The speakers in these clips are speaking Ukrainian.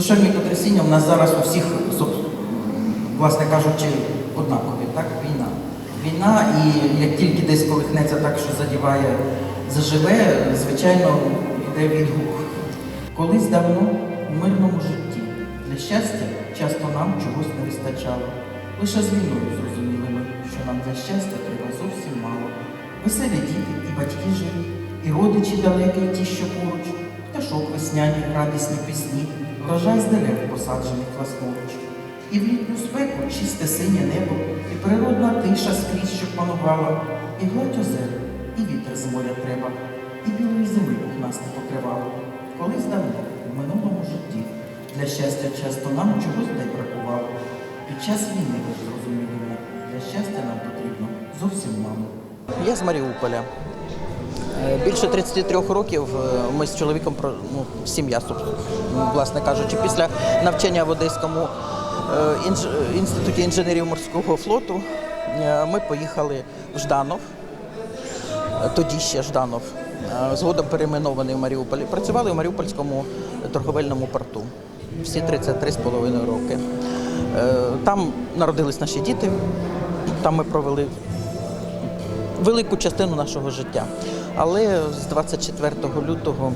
Душевні потрясіння в нас зараз у всіх, власне кажучи, однакові. Так? Війна. Війна, і як тільки десь колихнеться так, що задіває заживе, звичайно, йде відгук. Колись давно у мирному житті для щастя часто нам чогось не вистачало. Лише з війною зрозуміли ми, що нам для щастя треба зовсім мало. Веселі діти і батьки живі, і родичі далекі, ті, що поруч, пташок весняні, радісні пісні, врожай з дерев посаджених власноруч. І в літню спеку чисте синє небо, і природна тиша скрізь, що панувала, і гладь озер, і вітер з моря треба, і білої зими пухнасте покривало. Колись давно, в минулому житті, для щастя часто нам чогось дай бракувало. Під час війни ви ж зрозуміли для щастя нам потрібно зовсім мало. Я з Маріуполя. Більше 33 років е, ми з чоловіком ну, сім'я, власне кажучи, після навчання в Одеському е, інституті інженерів морського флоту е, ми поїхали в Жданов, тоді ще Жданов, згодом перейменований в Маріуполі. Працювали в Маріупольському торговельному порту всі 33,5 роки. Там народились наші діти, там ми провели велику частину нашого життя. Але з 24 лютого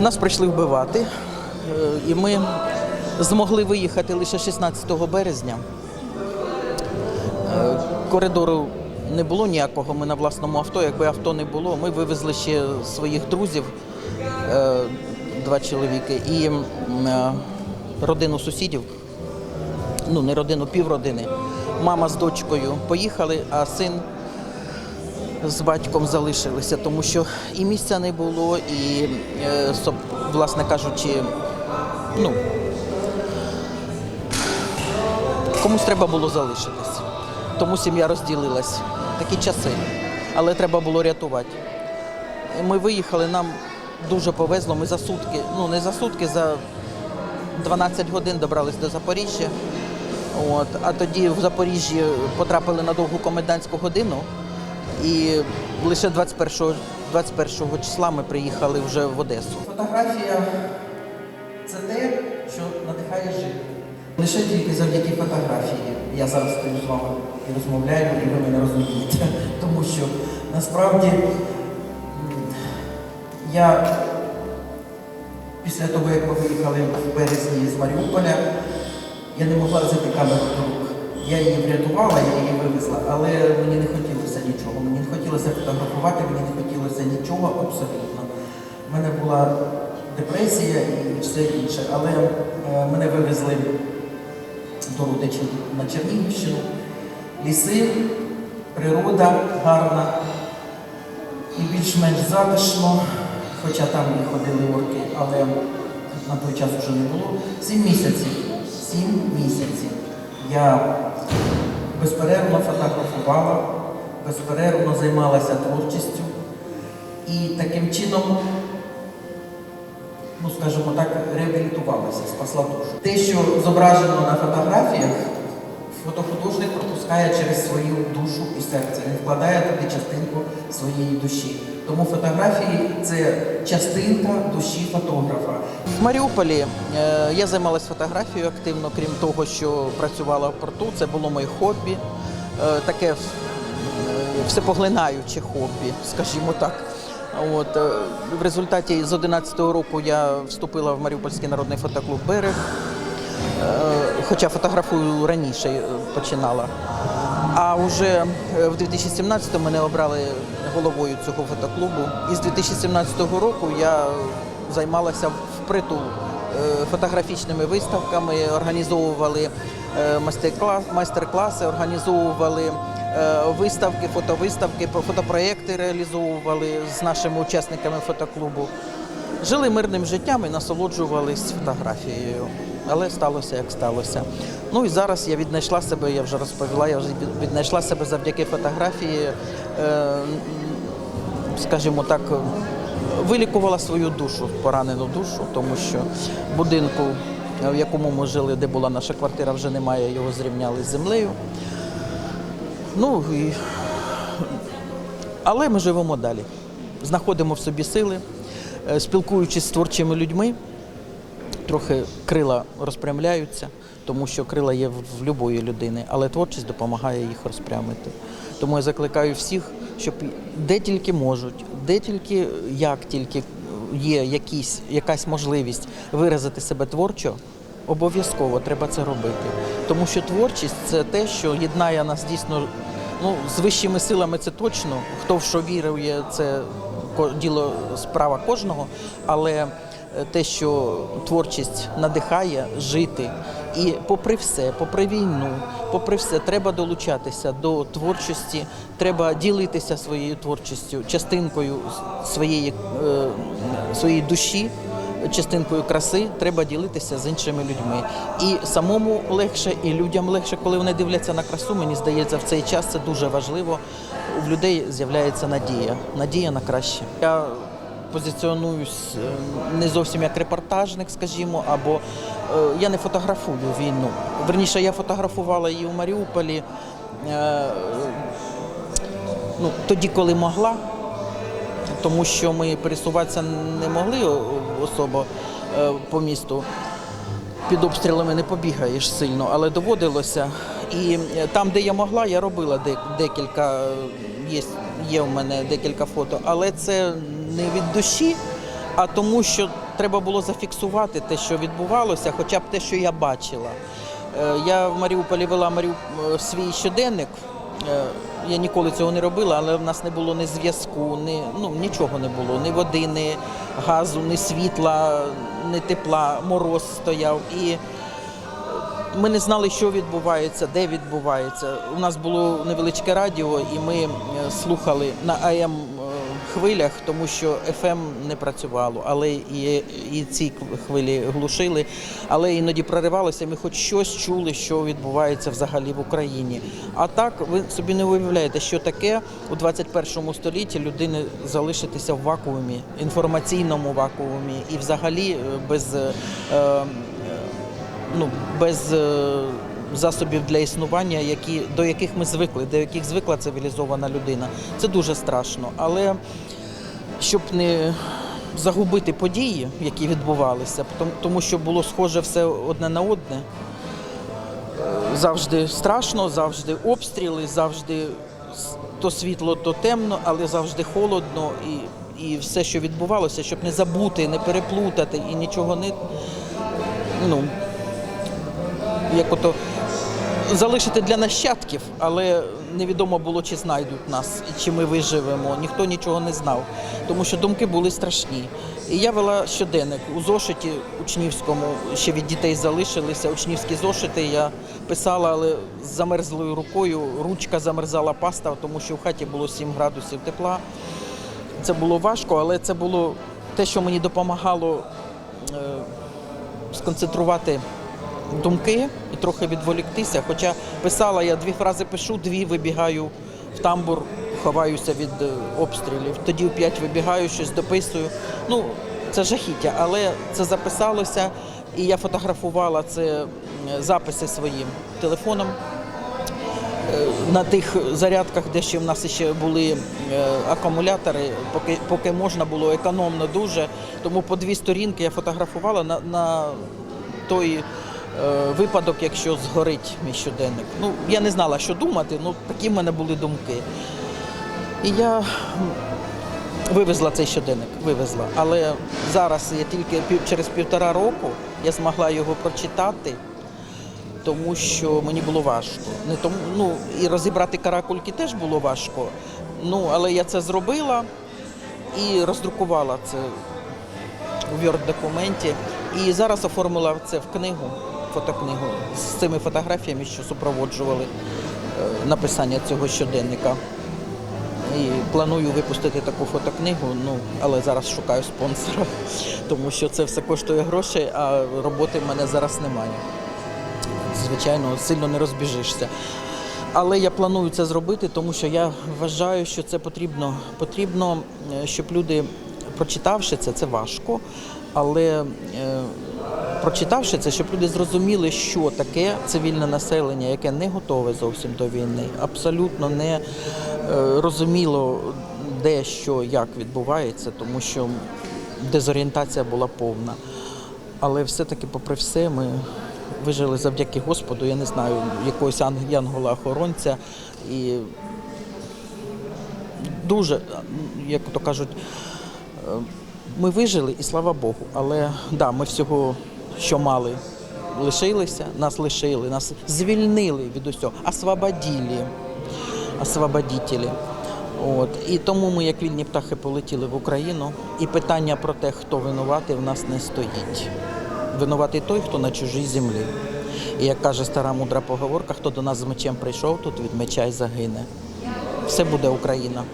нас прийшли вбивати, е, і ми змогли виїхати лише 16 березня. Е, Коридору не було ніякого, ми на власному авто. Якби авто не було, ми вивезли ще своїх друзів, е, два чоловіки, і родину сусідів ну не родину, півродини. Мама з дочкою поїхали, а син з батьком залишилися, тому що і місця не було, і, е, власне кажучи, ну, комусь треба було залишитись. Тому сім'я розділилась. Такі часи. Але треба було рятувати. Ми виїхали, нам дуже повезло. Ми за сутки, ну не за сутки, за 12 годин добрались до Запоріжжя. От, а тоді в Запоріжжі потрапили на довгу комендантську годину. І лише 21, 21 числа ми приїхали вже в Одесу. Фотографія це те, що надихає жити. Лише тільки завдяки фотографії я зараз стою з вами і розмовляю, і ви мене розумієте. Тому що насправді я після того, як ми виїхали в березні з Маріуполя, я не могла взяти камеру. Я її врятувала, я її вивезла, але мені не хотілося нічого. Мені не хотілося фотографувати, мені не хотілося нічого абсолютно. У мене була депресія і все інше, але е, мене вивезли до родичів на Чернігівщину. Ліси, природа гарна і більш-менш затишно, хоча там і ходили орки, але на той час вже не було. Сім місяців. Сім місяців. Я безперервно фотографувала, безперервно займалася творчістю і таким чином, ну скажімо так, реабілітувалася, спасла душу. Те, що зображено на фотографіях, фотохудожник пропускає через свою душу і серце, він вкладає туди частинку своєї душі. Тому фотографії це частинка душі фотографа. В Маріуполі е, я займалася фотографією активно, крім того, що працювала в порту. Це було моє хобі, е, таке е, всепоглинаюче хобі, скажімо так. От, в результаті з 11-го року я вступила в Маріупольський народний фотоклуб Берег. Е, Хоча фотографую раніше е, починала. А вже е, в 2017-му мене обрали головою цього фотоклубу. І з 2017 року я займалася впритул фотографічними виставками, організовували майстер-клас- майстер-класи, організовували виставки, фотовиставки, про- фотопроекти реалізовували з нашими учасниками фотоклубу. Жили мирним життям і насолоджувались фотографією. Але сталося як сталося. Ну і зараз я віднайшла себе, я вже розповіла, я вже віднайшла себе завдяки фотографії, е, скажімо так, вилікувала свою душу, поранену душу, тому що будинку, в якому ми жили, де була наша квартира, вже немає, його зрівняли з землею. Ну і але ми живемо далі. Знаходимо в собі сили, е, спілкуючись з творчими людьми, трохи крила розпрямляються, тому що крила є в любої людини, але творчість допомагає їх розпрямити. Тому я закликаю всіх, щоб де тільки можуть, де тільки як тільки є якісь, якась можливість виразити себе творчо, обов'язково треба це робити. Тому що творчість це те, що єднає нас дійсно ну, з вищими силами, це точно. Хто в що вірує, це діло справа кожного. Але те, що творчість надихає жити. І попри все, попри війну, попри все, треба долучатися до творчості, треба ділитися своєю творчістю, частинкою своєї, е, своєї душі, частинкою краси, треба ділитися з іншими людьми. І самому легше, і людям легше, коли вони дивляться на красу. Мені здається, в цей час це дуже важливо. У людей з'являється надія, надія на краще. Я позиціонуюсь е, не зовсім як репортажник, скажімо, або е, я не фотографую війну. Верніше, я фотографувала її у Маріуполі е, ну, тоді, коли могла, тому що ми пересуватися не могли особо по місту. Під обстрілами не побігаєш сильно, але доводилося. І там, де я могла, я робила декілька, є, є в мене декілька фото, але це не від душі, а тому, що треба було зафіксувати те, що відбувалося, хоча б те, що я бачила. Е, Я в Маріуполі вела Маріуп... е, свій щоденник. Е, Я ніколи цього не робила, але в нас не було ні зв'язку, ні, ну, нічого не було, ні води, ні газу, ні світла, ні тепла, мороз стояв. І ми не знали, що відбувається, де відбувається. У нас було невеличке радіо, і ми слухали на АМ хвилях, тому що ФМ не працювало, але і, і ці хвилі глушили, але іноді проривалося. Ми хоч щось чули, що відбувається взагалі в Україні. А так ви собі не уявляєте, що таке у 21 столітті людини залишитися в вакуумі, інформаційному вакуумі і взагалі без. е, е, ну, без е, засобів для існування, які, до яких ми звикли, до яких звикла цивілізована людина. Це дуже страшно. Але щоб не загубити події, які відбувалися, тому- що було схоже все одне на одне. е, Завжди страшно, завжди обстріли, завжди то світло, то темно, але завжди холодно і, і все, що відбувалося, щоб не забути, не переплутати і нічого не ну, як ото залишити для нащадків, але невідомо було, чи знайдуть нас, чи ми виживемо. Ніхто нічого не знав, тому що думки були страшні. І я вела щоденник у зошиті учнівському, ще від дітей залишилися. Учнівські зошити я писала, але з замерзлою рукою, ручка замерзала паста, тому що в хаті було 7 градусів тепла. Це було важко, але це було те, що мені допомагало е, сконцентрувати думки і трохи відволіктися. Хоча писала я дві фрази пишу, дві вибігаю в тамбур, ховаюся від е, обстрілів. Тоді в п'ять вибігаю, щось дописую. Ну, це жахіття, але це записалося, і я фотографувала це е, записи своїм телефоном. Е, На тих зарядках, де ще в нас ще були акумулятори, поки, поки можна було економно дуже. Тому по дві сторінки я фотографувала на, на той випадок, якщо згорить мій щоденник. Ну, я не знала, що думати, ну такі в мене були думки. І я вивезла цей щоденник, вивезла. Але зараз я тільки через півтора року я змогла його прочитати тому що мені було важко. Не тому, ну і розібрати каракульки теж було важко. Ну, але я це зробила і роздрукувала це у Word-документі. І зараз оформила це в книгу, фотокнигу з цими фотографіями, що супроводжували е, написання цього щоденника. І планую випустити таку фотокнигу, ну але зараз шукаю спонсора, тому що це все коштує грошей, а роботи в мене зараз немає звичайно, сильно не розбіжишся. Але я планую це зробити, тому що я вважаю, що це потрібно. Потрібно, е, щоб люди, прочитавши це, це важко, але е, прочитавши це, щоб люди зрозуміли, що таке цивільне населення, яке не готове зовсім до війни, абсолютно не е, розуміло, де що, як відбувається, тому що дезорієнтація була повна. Але все-таки, попри все, ми вижили завдяки Господу, я не знаю, якогось ан- янгола-охоронця. І дуже, як то кажуть, е, ми вижили і слава Богу. Але да, ми всього, що мали, лишилися, нас лишили, нас звільнили від усього, освободили, освободителі. От. І тому ми, як вільні птахи, полетіли в Україну. І питання про те, хто винуватий, в нас не стоїть. Винуватий той, хто на чужій землі. І як каже стара мудра поговорка, хто до нас з мечем прийшов, тут від меча й загине. Все буде Україна.